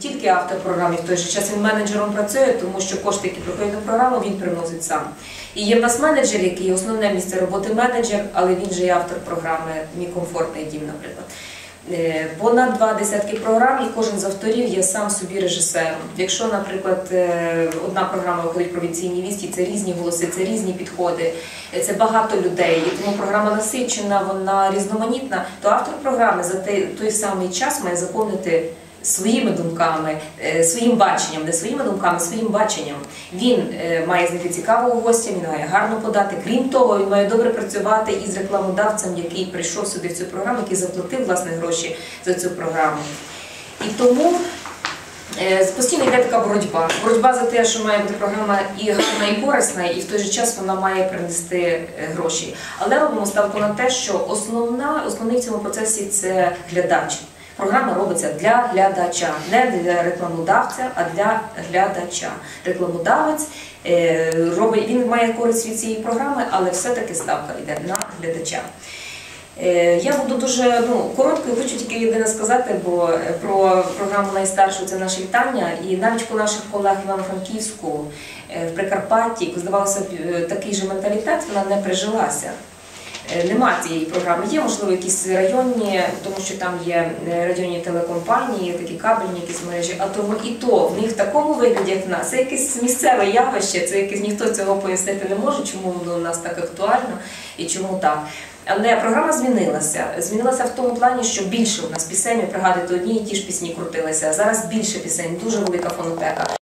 Тільки автор програми в той же час він менеджером працює, тому що кошти, які приходять на програму, він приносить сам. І є в нас менеджер, який основне місце роботи менеджер, але він же і автор програми Мій комфортний дім, наприклад. Е, Понад два десятки програм, і кожен з авторів є сам собі режисером. Якщо, наприклад, е, одна програма виходить про провінційні вісті, це різні голоси, це різні підходи, е, це багато людей, і тому програма насичена, вона різноманітна, то автор програми за той самий час має заповнити своїми думками, е, своїм баченням, не своїми думками, своїм баченням. Він е, має знайти цікавого гостя, він має гарно подати. Крім того, він має добре працювати із рекламодавцем, який прийшов сюди в цю програму, який заплатив власне гроші за цю програму. І тому е, постійно йде така боротьба. Боротьба за те, що має бути програма і гарна, і корисна, і в той же час вона має принести гроші. Але робимо ставку на те, що основна, основний в цьому процесі це глядач. Програма робиться для глядача, не для рекламодавця, а для глядача. Рекламодавець е, робить, він має користь від цієї програми, але все-таки ставка йде на глядача. Е, Я буду дуже ну, короткою, хочу тільки єдине сказати, бо е, про програму найстаршу це наше вітання. І навіть у наших колег Івано-Франківську, в Прикарпатті, здавалося б, такий же менталітет, вона не прижилася. Е, Нема цієї програми. Є, можливо, якісь районні, тому що там є е, районні телекомпанії, такі кабельні якісь мережі, а тому і то в них в такому вигляді, як в нас, це якесь місцеве явище, це якесь ніхто цього пояснити не може, чому воно у нас так актуально і чому так. Але програма змінилася. Змінилася в тому плані, що більше у нас пісень, ви пригадуєте, одні і ті ж пісні крутилися. Зараз більше пісень, дуже велика фонотека.